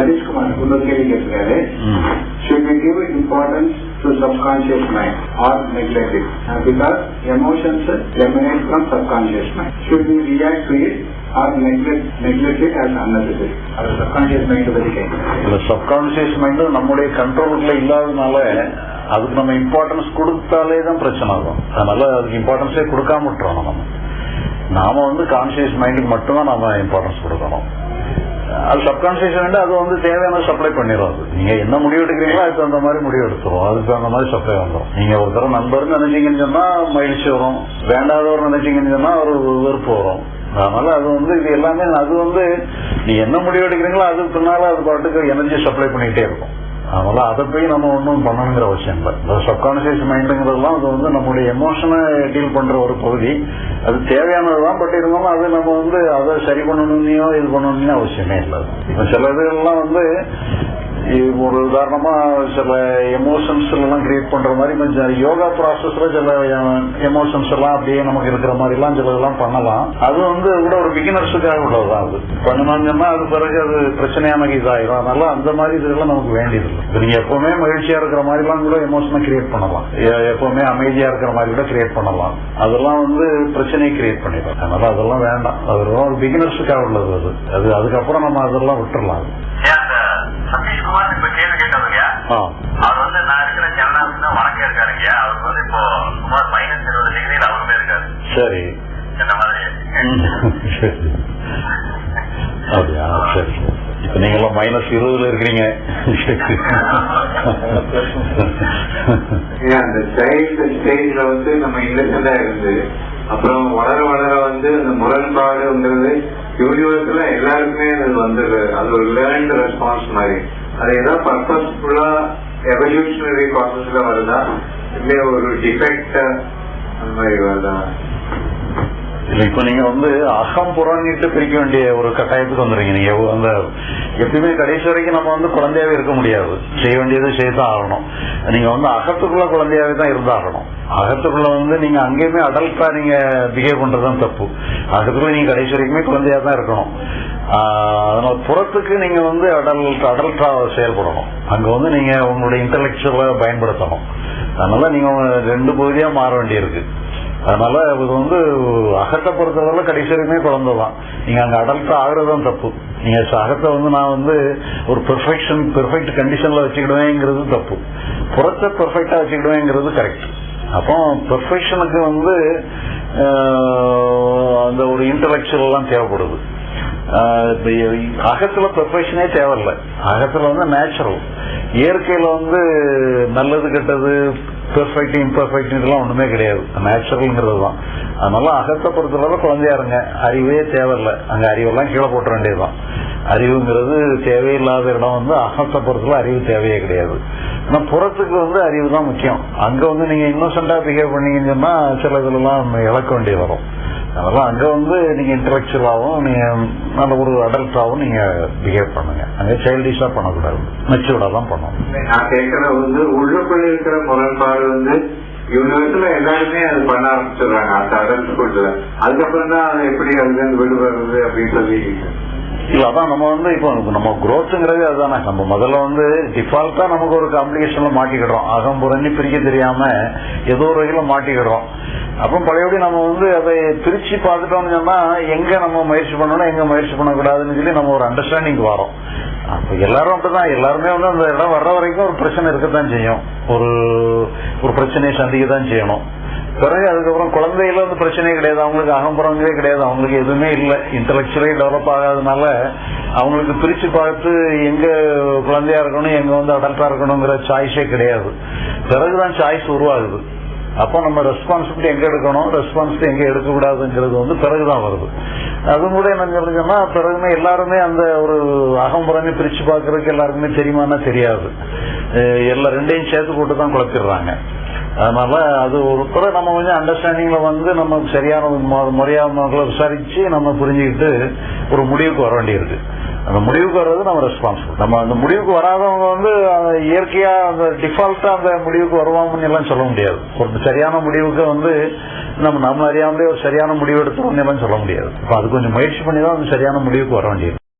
சதீஷ்குமார் இன்னொரு கேள்வி கேட்டிருக்காரு ம். should we give importance to subconscious mind or neglect it? Uh, because emotions emanate from subconscious mind. Should we react to it or neglect, neglect it as unnecessary? அது subconscious mind பத்தி கேட்கிறேன் இந்த subconscious mind நம்முடைய கண்ட்ரோலுக்குள்ள இல்லாதனால அதுக்கு நம்ம importance கொடுத்தாலே தான் பிரச்சனை ஆகும் அதனால அதுக்கு இம்பார்ட்டன்ஸே கொடுக்காம விட்டுறோம் நம்ம நாம வந்து கான்சியஸ் மைண்டுக்கு மட்டும்தான் நாம இம்பார்ட்டன்ஸ் கொடுக்கணும் அது சப்கான்சியஸ் வேண்டாம் அது வந்து தேவையான சப்ளை பண்ணிடும் அது. நீங்க என்ன முடிவு எடுக்கிறீங்களோ அதுக்கு தகுந்த மாதிரி முடிவு எடுத்துரும். அதுக்கு தகுந்த மாதிரி சப்ளை வந்துடும் நீங்க ஒரு தடவை நண்பர்னு நினைச்சீங்கன்னு சொன்னா மகிழ்ச்சி வரும். வேண்டாதவர் நினைச்சீங்கன்னு சொன்னா ஒரு வெறுப்பு வரும். அதனால அது வந்து இது எல்லாமே அது வந்து நீ என்ன முடிவு எடுக்கிறீங்களோ அதுக்கு பின்னால அது பாட்டுக்கு எனர்ஜி சப்ளை பண்ணிக்கிட்டே இருக்கும். அதனால அதை போய் நம்ம ஒன்றும் பண்ணணுங்கிற அவசியம் இல்லை. சப்கான்சியஸ் மைண்டுங்கிறதுலாம் அது வந்து நம்முடைய எமோஷனை டீல் பண்ற ஒரு பகுதி. அது தேவையானதுதான் பட் இருந்தாலும் அது நம்ம வந்து அதை சரி பண்ணணும்னையோ இது பண்ணணும்னு அவசியமே இல்லை. இப்போ சில இதுகள்லாம் வந்து ஒரு உதாரணமா சில எமோஷன்ஸ் எல்லாம் கிரியேட் பண்ற மாதிரி கொஞ்சம் யோகா ப்ராசஸ்ல சில எமோஷன்ஸ் எல்லாம் அப்படியே நமக்கு இருக்கிற மாதிரி எல்லாம் சில இதெல்லாம் பண்ணலாம். அது வந்து கூட ஒரு பிகினர்ஸுக்காக உள்ளதுதான் அது. பண்ணணும்னா அது பிறகு அது பிரச்சனையான இதாயிரும். அதனால அந்த மாதிரி இதெல்லாம் நமக்கு வேண்டியது நீங்க எப்பவுமே மகிழ்ச்சியா இருக்கிற மாதிரி எல்லாம் கூட எமோஷனை கிரியேட் பண்ணலாம். எப்பவுமே அமைதியா இருக்கிற மாதிரி கூட கிரியேட் பண்ணலாம். அதெல்லாம் வந்து பிரச்சனையை கிரியேட் பண்ணிடும். அதனால அதெல்லாம் வேண்டாம். அதெல்லாம் ஒரு பிகினர்ஸுக்காக உள்ளது அது. அது அதுக்கப்புறம் நம்ம அதெல்லாம் விட்டுறலாம். அவர் வந்து நான் இருக்கிற ஜனநாயகம் தான் இருக்காருங்க அவருக்கு வந்து இப்போ சுமார் மைனஸ் இருபது டிகிரியில் அவருமே இருக்காரு சரி. இந்த மாதிரி. அப்படியா? சரி. இப்ப மைனஸ் இருபதுல இருக்கிறீங்க. ஏன் அந்த சைல்டு ஸ்டேஜ்ல வந்து நம்ம இன்னசென்டா இருந்து அப்புறம் வளர வளர வந்து அந்த முரண்பாடுங்கிறது யூனிவர்ஸ்ல எல்லாருக்குமே அது வந்துடுது. அது ஒரு லேர்ன்டு ரெஸ்பான்ஸ் மாதிரி. அது ஏதாவது பர்பஸ்ஃபுல்லா எவல்யூஷனரி ப்ராசஸ்ல வருதா இல்ல ஒரு டிஃபெக்ட் அந்த மாதிரி வருதா இல்ல இப்ப நீங்க வந்து அகம் புறணிட்டு பிரிக்க வேண்டிய ஒரு கட்டாயத்துக்கு வந்துடுறீங்க நீங்க அந்த எப்பயுமே கடைசி வரைக்கும் நம்ம வந்து குழந்தையாவே இருக்க முடியாது. செய்ய வேண்டியது செய்தான் ஆகணும். நீங்க வந்து அகத்துக்குள்ள குழந்தையாவே தான் இருந்தாகணும் அகத்துக்குள்ள வந்து நீங்க அங்கேயுமே அடல்ட்டா நீங்க பிஹேவ் பண்றதுதான் தப்பு. அகத்துக்குள்ள நீங்க கடைசி வரைக்குமே குழந்தையா தான் இருக்கணும். அதனால புறத்துக்கு நீங்க வந்து அடல்ட் அடல்ட்டா செயல்படணும். அங்க வந்து நீங்க உங்களுடைய இன்டலெக்சுவலை பயன்படுத்தணும். அதனால நீங்க ரெண்டு பகுதியா மாற வேண்டியிருக்கு. அதனால இது வந்து அகத்தை பொறுத்தவரை கடைசி வரைக்குமே குழந்தை தான் நீங்க அங்க அடல்ட் ஆகுறதும் தப்பு. நீங்க அகத்தை வந்து நான் வந்து ஒரு பெர்ஃபெக்ஷன் பெர்ஃபெக்ட் கண்டிஷன்ல வச்சுக்கிடுவேங்கிறது தப்பு. புறத்தை பெர்ஃபெக்டா வச்சுக்கிடுவேங்கிறது கரெக்ட் அப்போ பெர்ஃபெக்ஷனுக்கு வந்து அந்த ஒரு இன்டலெக்சுவல் எல்லாம் தேவைப்படுது. அகத்துல ப்ரொஃபஷனே தேவையில்லை. அகத்துல வந்து நேச்சுரல் இயற்கையில வந்து நல்லது கெட்டது பெர்ஃபெக்ட் இம்பெர்ஃபெக்ட் இதெல்லாம் ஒண்ணுமே கிடையாது. நேச்சுரல்ங்கிறது தான் அதனால அகத்தை பொறுத்தளவு குழந்தையா இருங்க. அறிவே தேவையில்லை. அங்க அறிவெல்லாம் கீழே போட்ட வேண்டியதுதான். அறிவுங்கிறது தேவையில்லாத இடம் வந்து அகத்தை அறிவு தேவையே கிடையாது. ஆனா புறத்துக்கு வந்து அறிவு தான் முக்கியம். அங்க வந்து நீங்க இன்னோசென்டா பிஹேவ் பண்ணீங்கன்னு சொன்னா சில இதுலாம் இழக்க வேண்டியது வரும். அதெல்லாம் அங்க வந்து நீங்க இன்டலெக்சுவலாகவும் நீங்க நல்ல ஒரு அடல்ட்டாகவும் நீங்க பிஹேவ் பண்ணுங்க. அங்க சைல்டிஷா பண்ணக்கூடாது. மெச்சூர்டா தான் பண்ணணும். நான் கேட்கறது வந்து உள்ளுக்குள்ள இருக்கிற முரண்பாடு வந்து யூனிவர்ஸ்ல எல்லாருமே அது பண்ண ஆரம்பிச்சிடுறாங்க. அந்த அடல்ட்ஹுட்ல அதுக்கப்புறம் தான் அது எப்படி அதுல இருந்து விடுபடுறது அப்படின்னு சொல்லி இல்ல அதான் நம்ம வந்து இப்போ நம்ம குரோத்துங்கிறது அதுதானே நம்ம முதல்ல வந்து டிஃபால்ட்டா நமக்கு ஒரு காம்ப்ளிகேஷன்ல மாட்டிக்கிடுறோம். அகம் புறணி பிரிக்க தெரியாம ஏதோ ஒரு வகையில மாட்டிக்கிடுறோம். அப்புறம் பழையபடி நம்ம வந்து அதை பிரிச்சு பார்த்துட்டோம்னு சொன்னா எங்க நம்ம முயற்சி பண்ணணும் எங்க முயற்சி பண்ணக்கூடாதுன்னு சொல்லி நம்ம ஒரு அண்டர்ஸ்டாண்டிங் வரோம். அப்ப எல்லாரும் அப்படிதான். எல்லாருமே வந்து அந்த இடம் வர்ற வரைக்கும் ஒரு பிரச்சனை இருக்கத்தான் செய்யும். ஒரு ஒரு பிரச்சனையை சந்திக்க தான் செய்யணும். பிறகு அதுக்கப்புறம் குழந்தையில வந்து பிரச்சனையே கிடையாது. அவங்களுக்கு அகம்புறங்களே கிடையாது. அவங்களுக்கு எதுவுமே இல்லை. இன்டலெக்சுவலே டெவலப் ஆகாதனால அவங்களுக்கு பிரிச்சு பார்த்து எங்க குழந்தையா இருக்கணும் எங்க வந்து அடல்ட்டா இருக்கணுங்கிற சாய்ஸே கிடையாது. பிறகுதான் சாய்ஸ் உருவாகுது. அப்போ நம்ம ரெஸ்பான்சிபிலிட்டி எங்க எடுக்கணும்? ரெஸ்பான்சிபிலிட்டி எங்க எடுக்கக்கூடாதுங்கிறது வந்து பிறகுதான் வருது. அதுவும் கூட என்ன சொல்லுங்கன்னா பிறகுமே எல்லாருமே அந்த ஒரு அகம்புறமே பிரிச்சு பார்க்கறதுக்கு எல்லாருக்குமே தெரியுமானா தெரியாது. எல்லா ரெண்டையும் சேர்த்து போட்டு தான் குழப்பிடுறாங்க. அதனால அது ஒரு குறை. நம்ம கொஞ்சம் அண்டர்ஸ்டாண்டிங்ல வந்து நம்ம சரியான மு- முறையா மக்களை விசாரிச்சு நம்ம புரிஞ்சுக்கிட்டு ஒரு முடிவுக்கு வர வேண்டியிருக்கு. அந்த முடிவுக்கு வர்றது நம்ம ரெஸ்பான்சிபிள் நம்ம அந்த முடிவுக்கு வராதவங்க வந்து அந்த இயற்கையா அந்த டிஃபால்ட்டா அந்த முடிவுக்கு வருவாங்கன்னு எல்லாம் சொல்ல முடியாது. ஒரு சரியான முடிவுக்கு வந்து நம்ம நம்ம அறியாமலே ஒரு சரியான முடிவு எடுத்துருவோம்னு எல்லாம் சொல்ல முடியாது. அப்ப அது கொஞ்சம் முயற்சி பண்ணி தான் அந்த சரியான முடிவுக்கு வர வேண்டியது